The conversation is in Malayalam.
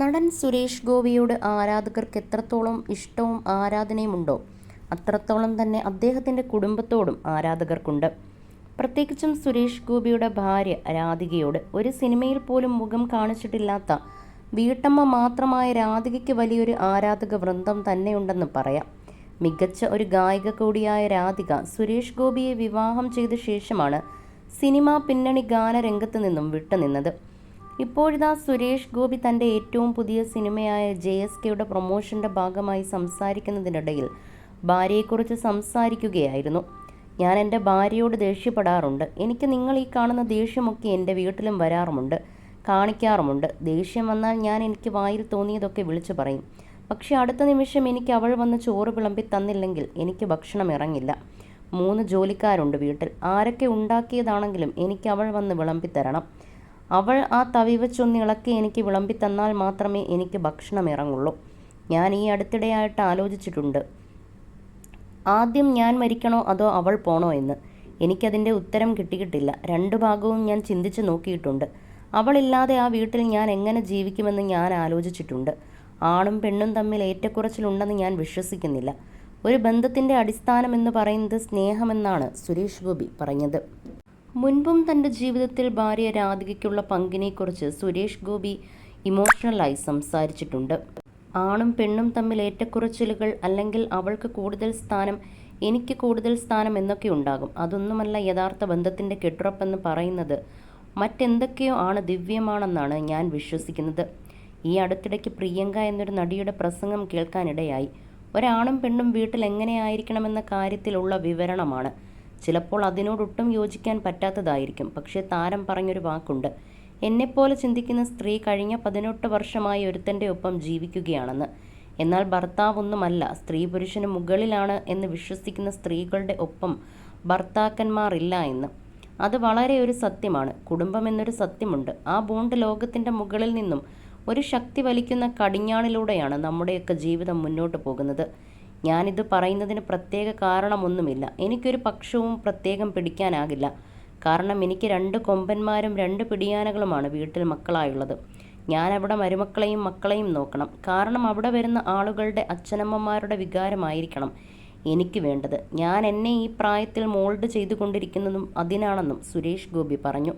നടൻ സുരേഷ് ഗോപിയോട് ആരാധകർക്ക് എത്രത്തോളം ഇഷ്ടവും ആരാധനയുമുണ്ടോ അത്രത്തോളം തന്നെ അദ്ദേഹത്തിന്റെ കുടുംബത്തോടും ആരാധകർക്കുണ്ട്. പ്രത്യേകിച്ചും സുരേഷ് ഗോപിയുടെ ഭാര്യ രാധികയോട് ഒരു സിനിമയിൽ പോലും മുഖം കാണിച്ചിട്ടില്ലാത്ത വീട്ടമ്മ മാത്രമായ രാധികയ്ക്ക് വലിയൊരു ആരാധക വൃന്ദം തന്നെയുണ്ടെന്ന് പറയാം. മികച്ച ഒരു ഗായിക കൂടിയായ രാധിക സുരേഷ് ഗോപിയെ വിവാഹം ചെയ്ത ശേഷമാണ് സിനിമാ പിന്നണി ഗാനരംഗത്ത് നിന്നും വിട്ടുനിന്നത്. ഇപ്പോഴിതാ സുരേഷ് ഗോപി തന്റെ ഏറ്റവും പുതിയ സിനിമയായ ജെ എസ് കെയുടെ പ്രൊമോഷന്റെ ഭാഗമായി സംസാരിക്കുന്നതിനിടയിൽ ഭാര്യയെക്കുറിച്ച് സംസാരിക്കുകയായിരുന്നു. ഞാൻ എന്റെ ഭാര്യയോട് ദേഷ്യപ്പെടാറുണ്ട്. എനിക്ക് നിങ്ങൾ ഈ കാണുന്ന ദേഷ്യമൊക്കെ എന്റെ വീട്ടിലും വരാറുമുണ്ട്. കാണിക്കാറുമുണ്ട്. ദേഷ്യം വന്നാൽ ഞാൻ എനിക്ക് വായിൽ തോന്നിയതൊക്കെ വിളിച്ചു പറയും. പക്ഷേ അടുത്ത നിമിഷം എനിക്ക് അവൾ വന്ന് ചോറ് വിളമ്പി തന്നില്ലെങ്കിൽ എനിക്ക് ഭക്ഷണം ഇറങ്ങില്ല. മൂന്ന് ജോലിക്കാരുണ്ട് വീട്ടിൽ. ആരൊക്കെ ഉണ്ടാക്കിയതാണെങ്കിലും എനിക്ക് അവൾ വന്ന് വിളമ്പി തരണം. അവൾ ആ തവി വെച്ചൊന്നിളക്കി എനിക്ക് വിളമ്പി തന്നാൽ മാത്രമേ എനിക്ക് ഭക്ഷണം ഇറങ്ങുള്ളൂ. ഞാൻ ഈ അടുത്തിടെയായിട്ട് ആലോചിച്ചിട്ടുണ്ട്. ആദ്യം ഞാൻ മരിക്കണോ അതോ അവൾ പോണോ എന്ന്. എനിക്കതിന്റെ ഉത്തരം കിട്ടിയിട്ടില്ല. രണ്ടു ഭാഗവും ഞാൻ ചിന്തിച്ച് നോക്കിയിട്ടുണ്ട്. അവളില്ലാതെ ആ വീട്ടിൽ ഞാൻ എങ്ങനെ ജീവിക്കുമെന്ന് ഞാൻ ആലോചിച്ചിട്ടുണ്ട്. ആണും പെണ്ണും തമ്മിൽ ഏറ്റക്കുറച്ചിലുണ്ടെന്ന് ഞാൻ വിശ്വസിക്കുന്നില്ല. ഒരു ബന്ധത്തിന്റെ അടിസ്ഥാനം എന്ന് പറയുന്നത് സ്നേഹമെന്നാണ് സുരേഷ് ഗോപി പറഞ്ഞത്. മുൻപും തന്റെ ജീവിതത്തിൽ ഭാര്യ രാധികയ്ക്കുള്ള പങ്കിനെക്കുറിച്ച് സുരേഷ് ഗോപി ഇമോഷണലായി സംസാരിച്ചിട്ടുണ്ട്. ആണും പെണ്ണും തമ്മിൽ ഏറ്റക്കുറച്ചിലുകൾ അല്ലെങ്കിൽ അവൾക്ക് കൂടുതൽ സ്ഥാനം എനിക്ക് കൂടുതൽ സ്ഥാനം എന്നൊക്കെ ഉണ്ടാകും. അതൊന്നുമല്ല യഥാർത്ഥ ബന്ധത്തിന്റെ കെട്ടുറപ്പെന്ന് പറയുന്നത്. മറ്റെന്തൊക്കെയോ ആണ് ദിവ്യമാണെന്നാണ് ഞാൻ വിശ്വസിക്കുന്നത്. ഈ അടുത്തിടയ്ക്ക് പ്രിയങ്ക എന്നൊരു നടിയുടെ പ്രസംഗം കേൾക്കാനിടയായി. ഒരാണും പെണ്ണും വീട്ടിൽ എങ്ങനെയായിരിക്കണമെന്ന കാര്യത്തിലുള്ള വിവരണമാണ്. ചിലപ്പോൾ അതിനോടൊട്ടും യോജിക്കാൻ പറ്റാത്തതായിരിക്കും. പക്ഷേ താരം പറഞ്ഞൊരു വാക്കുണ്ട്. എന്നെപ്പോലെ ചിന്തിക്കുന്ന സ്ത്രീ കഴിഞ്ഞ പതിനെട്ട് വർഷമായി ഒരുത്തന്റെ ഒപ്പം ജീവിക്കുകയാണെന്ന്. എന്നാൽ ഭർത്താവൊന്നുമല്ല സ്ത്രീ പുരുഷന് മുകളിലാണ് എന്ന് വിശ്വസിക്കുന്ന സ്ത്രീകളുടെ ഒപ്പം ഭർത്താക്കന്മാരില്ല എന്ന്. അത് വളരെ ഒരു സത്യമാണ്. കുടുംബം എന്നൊരു സത്യമുണ്ട്. ആ ബോണ്ട് ലോകത്തിന്റെ മുകളിൽ നിന്നും ഒരു ശക്തി വലിക്കുന്ന കടിഞ്ഞാണിലൂടെയാണ് നമ്മുടെയൊക്കെ ജീവിതം മുന്നോട്ട് പോകുന്നത്. ഞാനിത് പറയുന്നതിന് പ്രത്യേക കാരണമൊന്നുമില്ല. എനിക്കൊരു പക്ഷവും പ്രത്യേകം പിടിക്കാനാകില്ല. കാരണം എനിക്ക് രണ്ട് കൊമ്പന്മാരും രണ്ട് പിടിയാനകളുമാണ് വീട്ടിൽ മക്കളായുള്ളത്. ഞാൻ അവിടെ മരുമക്കളെയും മക്കളെയും നോക്കണം. കാരണം അവിടെ വരുന്ന ആളുകളുടെ അച്ഛനമ്മമാരുടെ വികാരമായിരിക്കണം എനിക്ക് വേണ്ടത്. ഞാൻ എന്നെ ഈ പ്രായത്തിൽ മോൾഡ് ചെയ്തു ചെയ്തുകൊണ്ടിരിക്കുന്നതും അതിനാണെന്നും സുരേഷ് ഗോപി പറഞ്ഞു.